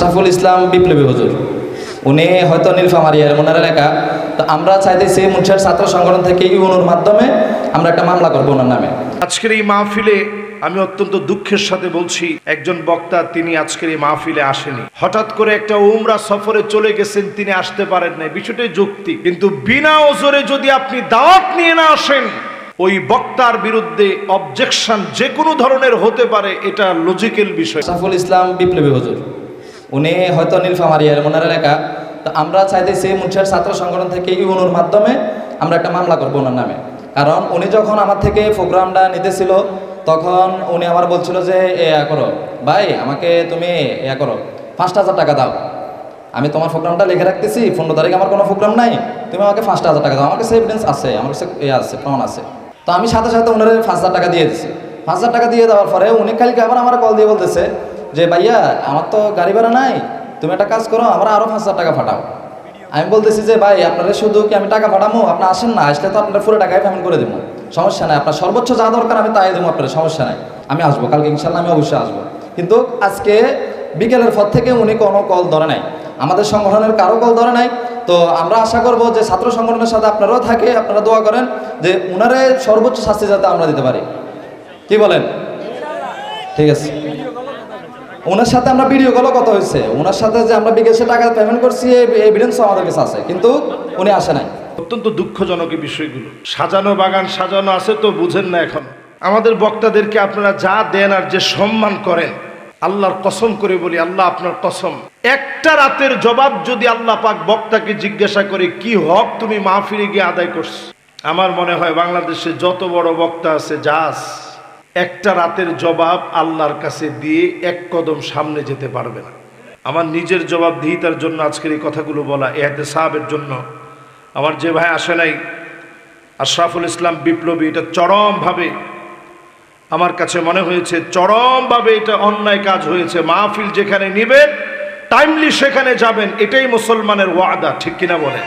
সাফুল ইসলাম বিপ্লবী হুজুর। উনি হয়তো নীলফামারিয়ার ওনার এলাকা তো আমরা চাইতেছি মুন্সিয়ার ছাত্র সংগঠন থেকে ইউনুর মাধ্যমে আমরা একটা মামলা করব ওনার নামে। আজকের এই মাহফিলে আমি অত্যন্ত দুঃখের সাথে বলছি একজন বক্তা তিনি আজকের এই মাহফিলে আসেনি। হঠাৎ করে একটা উমরা সফরে চলে গেছেন তিনি আসতে পারেন না বিষয়টাই যুক্তি। কিন্তু বিনা ওজরে যদি আপনি দাওয়াত নিয়ে না আসেন ওই বক্তার বিরুদ্ধে অবজেকশন যে কোনো ধরনের হতে পারে এটা লজিক্যাল বিষয়। সাফুল ইসলাম বিপ্লবী হুজুর। উনি হয়তো নীলফামারিয়ার ওনার এলাকা। তো আমরা চাইতেছি মুন্সিয়ার ছাত্র সংগঠন থেকে ইউনুর মাধ্যমে আমরা একটা মামলা করব ওনার নামে। কারণ উনি যখন আমার থেকে প্রোগ্রামটা নিতেছিল, তখন উনি আমার বলছিল যে এয়া করো। ভাই, আমাকে তুমি এয়া করো। পাঁচ হাজার টাকা দাও। আমি তোমার প্রোগ্রামটা লিখে রাখতেছি, পনেরো তারিখ আমার কোনো প্রোগ্রাম নাই। তুমি আমাকে পাঁচ হাজার টাকা দাও। আমার কাছে এভিডেন্স আছে, আমার কাছে এ আছে, প্রমাণ আছে। তো আমি সাথে সাথে ওনার পাঁচ হাজার টাকা দিয়ে দিচ্ছি পাঁচ হাজার টাকা দিয়ে দেওয়ার পরে উনি কালকে আবার আমার কল দিয়ে বলতেছে যে, ভাইয়া, আমার তো গাড়ি ভাড়া নাই, তুমি একটা কাজ করো, আমরা আরও পাঁচ হাজার টাকা ফাটাও আমি বলতেছি যে, ভাই, আপনারা শুধু কি আমি টাকা পাঠাবো আপনার আসেন না, আসলে তো আপনার পুরো টাকায় পেমেন্ট করে দেবো সমস্যা নাই, আপনার সর্বোচ্চ যা দরকার আমি তাই দেবো আপনার, সমস্যা নাই। আমি আসব, কালকে ইনশাল্লাহ আমি অবশ্যই আসব। কিন্তু আজকে বিকেলের পর থেকে উনি কোনো কল ধরে নাই। আমাদের সংগঠনের কারও কল ধরে নাই। তো আমরা আশা করব যে, ছাত্র সংগঠনের সাথে আপনারাও থাকে, আপনারা দোয়া করেন যে, উনারে সর্বোচ্চ শাস্তি যাতে আমরা দিতে পারি। কি বলেন? ঠিক আছে। ওনার সাথে আমরা ভিডিও কলও কথা হয়েছে। ওনার সাথে যে আমরা বিকাশে টাকা পেমেন্ট করছি এভিডেন্সও আমাদের কাছে আছে। কিন্তু উনি আসে নাই। অত্যন্ত দুঃখজনক এই বিষয়গুলো। সাজানো বাগান সাজানো আছে তো বুঝেন না এখন। আমাদের বক্তাদেরকে আপনারা যা দেন আর যে সম্মান করেন, আল্লাহর কসম করে বলি, আল্লাহ আপনার কসম। একটা রাতের জবাব যদি আল্লাহ পাক বক্তাকে জিজ্ঞাসা করে, কি হক তুমি মাহফিলে গিয়ে আদায় করছ? আমার মনে হয় বাংলাদেশে যত বড় বক্তা আছে জাস একটা রাতের জবাব আল্লাহর কাছে দিয়ে এক কদম সামনে যেতে পারবে না। আমার নিজের জবাবদিহিতার জন্য আজকের এই কথাগুলো বলা এহাতে সাহাবের জন্য। আমার যে ভাই আসে নাই, আশরাফুল ইসলাম বিপ্লবী, এটা চরমভাবে আমার কাছে মনে হয়েছে, চরমভাবে এটা অন্যায় কাজ হয়েছে। মাহফিল যেখানে নিবেন, টাইমলি সেখানে যাবেন, এটাই মুসলমানের ওয়াদা, ঠিক কিনা বলে